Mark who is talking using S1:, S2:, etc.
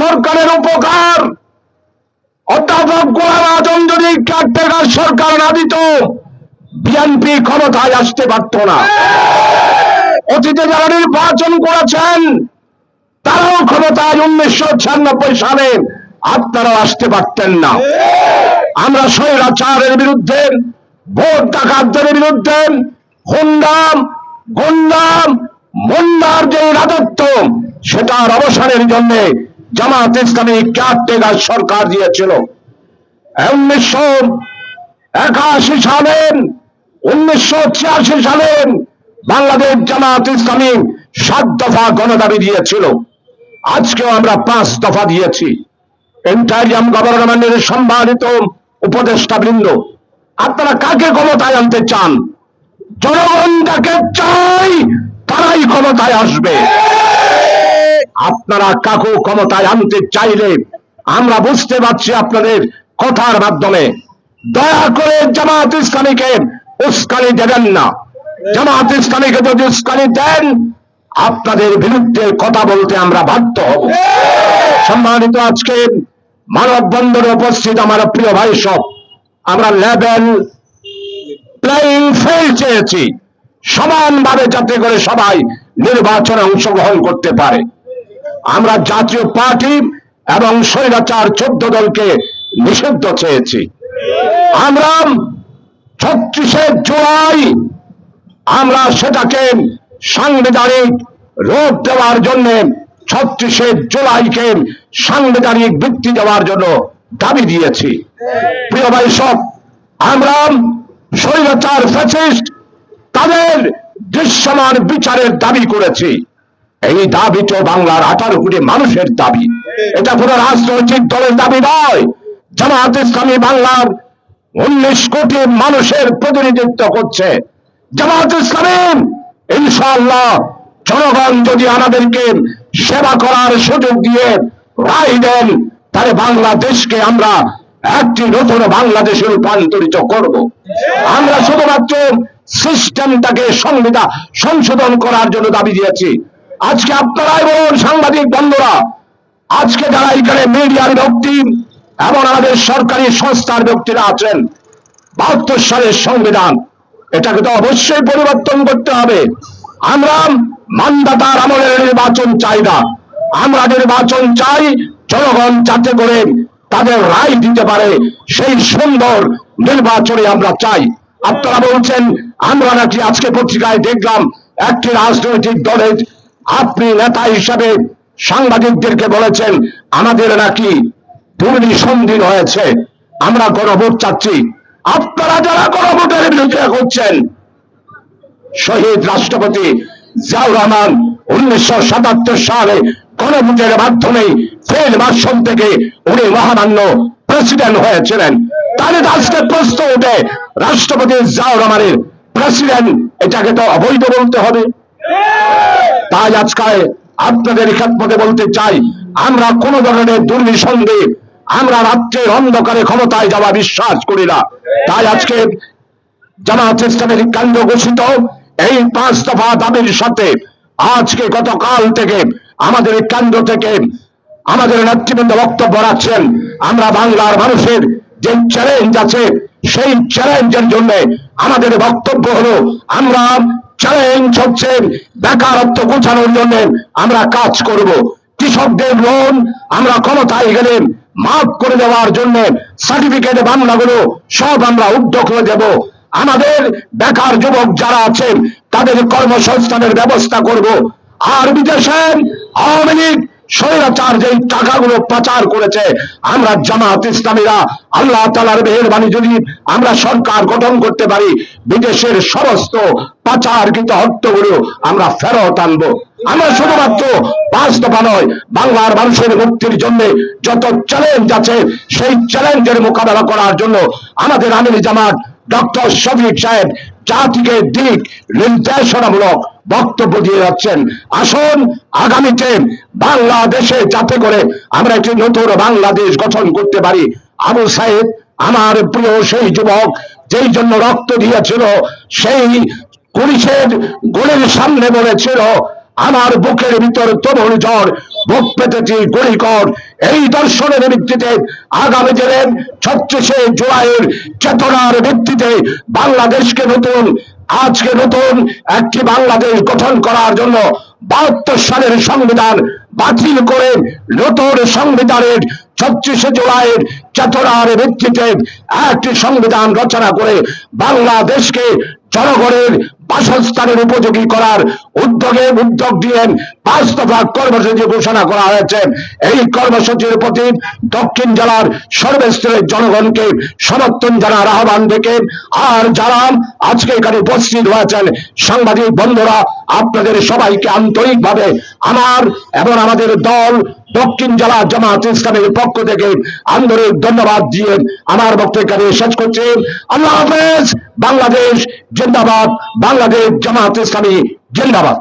S1: সরকারের উপকার। অধ্যাপক গোলাম আজম যদি কেয়ারটেকার সরকার না দিত বিএনপি ক্ষমতায় আসতে পারত না। অতীতে যারা নির্বাচন করেছেন, তারাও ক্ষমতায় উনিশশো ছিয়ানব্বই সালে আপনারাও আসতে পারতেন না। আমরা স্বৈরাচারের বিরুদ্ধে, ভোট ডাকাতদের বিরুদ্ধে, হুন্ডাম, গুন্ডাম, মুন্ডার যে রাজত্ব, সেটার অবসানের জন্য জামাত ইসলামী কেয়ারটেকার সরকার দিয়েছিল। উনিশশো একাশি সালে, উনিশশো ছিয়াশি সালে বাংলাদেশ জামাত ইসলামী সাত দফা গণদাবি দিয়েছিল। আজকেও আমরা পাঁচ দফা দিয়েছি। ইন্টারিয়াম গভর্নমেন্টের সম্মানিত উপদেষ্টা বৃন্দ আপনারা কাকে ক্ষমতায় আনতে চান? জনগণ যাকে চাই তারাই ক্ষমতায় আসবে। আপনারা কাকু ক্ষমতায় আনতে চাইলে আমরা বুঝতে পারছি আপনাদের কথার মাধ্যমে। দয়া করে জামাত ইসলামীকে উস্কানি দেবেন না। জামাত ইসলামীকে যদি উস্কানি দেন, আপনাদের বিরুদ্ধে কথা বলতে আমরা বাধ্য হব। সম্মানিত আজকে মানববন্ধনে উপস্থিত আমার প্রিয় ভাই সব, আমরা লেভেল প্লেইং ফিল্ড চেয়েছি। সমানভাবে যাতে করে সবাই নির্বাচনে অংশগ্রহণ করতে পারে। আমরা জাতীয় পার্টি এবং স্বৈরাচার চোদ্দ দলকে নিষিদ্ধ চেয়েছি। আমরা ছত্রিশে জুলাই আমরা সেটাকে সাংবিধানিক রূপ দেওয়ার জন্য ছত্রিশে জুলাইকে সাংবিধানিক ভিত্তি দেওয়ার জন্য দাবি দিয়েছি। প্রিয় ভাই সব আমরা স্বৈরাচার ফ্যাসিস্ট তাদের দৃশ্যমান বিচারের দাবি করেছি। এই দাবি তো বাংলার আঠারো কোটি মানুষের দাবি। এটা কোনো রাজনৈতিক দলের দাবি নয়। জামাত ইসলামী বাংলার উনিশ কোটি মানুষের প্রতিনিধিত্ব করছে। জামাত ইসলামী ইনশাআল্লাহ, জনগণ যদি আমাদেরকে সেবা করার সুযোগ দিয়ে রায় দেন, তাহলে বাংলাদেশকে আমরা একটি নতুন বাংলাদেশে রূপান্তরিত করব। আমরা শুধুমাত্র সিস্টেমটাকে সংবিধান সংশোধন করার জন্য দাবি দিয়েছি। আজকে আপনারাই বলুন সাংবাদিক বন্ধুরা, আজকে যারা এখানে মিডিয়ার ব্যক্তি এবং আমাদের সরকারি সংস্থার ব্যক্তিরা আছেন, বাহাত্তর সালের সংবিধান, এটাকে তো অবশ্যই পরিবর্তন করতে হবে। আমরা মানদাতার আমলের নির্বাচন চাই না। আমরা নির্বাচন চাই জনগণ যাতে করে তাদের রায় দিতে পারে, সেই সুন্দর নির্বাচনে আমরা চাই। আপনারা বলছেন, আমরা নাকি আজকে পত্রিকায় দেখলাম একটি রাজনৈতিক দলের আপনি নেতা হিসাবে সাংবাদিকদেরকে বলেছেন, আমাদের নাকি দুর্নিসন্ধিন হয়েছে, আমরা গণভোট চাচ্ছি। আপনারা যারা গণভোটের বিরোধিতা করছেন, শহীদ রাষ্ট্রপতি জিয়াউর রহমান উনিশশো সাতাত্তর সালে গণভোটের মাধ্যমে ফেল ভাষণ থেকে উনি মহামান্য প্রেসিডেন্ট হয়েছিলেন। তাহলে আজকে প্রশ্ন ওঠে, রাষ্ট্রপতি জিয়াউর রহমানের প্রেসিডেন্ট, এটাকে তো অবৈধ বলতে হবে। তাই আজকে আপনাদের খেদমতে বলতে চাই, আমরা কোন ধরনের দুর্নিসন্দেহ আমরা রাত্রের অন্ধকারে ক্ষমতায় যাওয়া বিশ্বাস করি না। তাই আজকে জামাত ইসলামের কেন্দ্র ঘোষিত এই পাঁচ দফা দাবির সাথে আজকে গতকাল থেকে আমাদের কেন্দ্র থেকে আমাদের নেতৃবৃন্দ বক্তব্য রাখছেন, আমরা বাংলার মানুষের যে চ্যালেঞ্জ আছে, সেই চ্যালেঞ্জের জন্য আমাদের বক্তব্য হলো, আমরা চ্যালেঞ্জ হচ্ছে বেকারত্ব গোছানোর জন্য আমরা কাজ করব। কৃষকদের লোন আমরা ক্ষমতায় গেলে মাফ করে দেওয়ার জন্য সার্টিফিকেট বাংলাগুলো সব আমরা উদ্যোগ হয়ে দেব আমাদের বেকার যুবক যারা আছেন, তাদের কর্মসংস্থানের ব্যবস্থা করব। আর বিদেশে আওয়ামী লীগ স্বৈরাচার টাকাগুলো করেছে, আমরা জামাত ইসলামীরা, আল্লাহ তালার যদি আমরা সরকার গঠন করতে পারি, বিদেশের সমস্ত অর্থগুলো আমরা ফেরত আনব। আমরা শুধুমাত্র নয়, বাংলার মানুষের মুক্তির জন্য যত চ্যালেঞ্জ আছে, সেই চ্যালেঞ্জের মোকাবেলা করার জন্য আমাদের আমির জামাত ডক্টর শফিক সাহেব জাতিকে দিক নির্দেশনামূলক বক্তব্য দিয়ে যাচ্ছেন। আসুন আগামীতে বাংলাদেশে যাতে করে আমরা একটি নতুন বাংলাদেশ গঠন করতে পারি। আবু সাহেব আমার প্রিয় সেই যুবক, যেই জন্য রক্ত দিয়েছিল, সেই পুলিশের গোলের সামনে বলেছিল, আমার বুকের ভিতর তরুণ ঝড় ভোগ পেতেছি গড়িকর এই দর্শনের ভিত্তিতে আগামী দিনের ছত্রিশে জুলাইয়ের চেতনার ভিত্তিতে বাংলাদেশকে নতুন আজকে নতুন একটি বাংলাদেশ গঠন করার জন্য বাহাত্তর সালের সংবিধান বাতিল করে নতুন সংবিধানের ছত্রিশে জুলাইয়ের চেতনার ভিত্তিতে একটি সংবিধান রচনা করে বাংলাদেশকে জনগণের বাসস্থানের উপযোগী করার উদ্যোগে উদ্যোগ দিয়ে পাঁচ দফা কর্মসূচি ঘোষণা করা হয়েছে। এই কর্মসূচির প্রতি দক্ষিণ জেলার সর্বস্তরের জনগণকে সমর্থন জানার আহ্বান থেকে আর যারা আজকে এখানে উপস্থিত হয়েছেন, সাংবাদিক বন্ধুরা, আপনাদের সবাইকে আন্তরিকভাবে আমার এবং আমাদের দল দক্ষিণ জেলা জামাত ইসলামের পক্ষ থেকে আন্তরিক ধন্যবাদ দিয়ে আমার বক্তব্য শেষ করছি। আল্লাহ হাফেজ, বাংলাদেশ জিন্দাবাদ, বাংলাদেশ জামাত ইসলামী জিন্দাবাদ।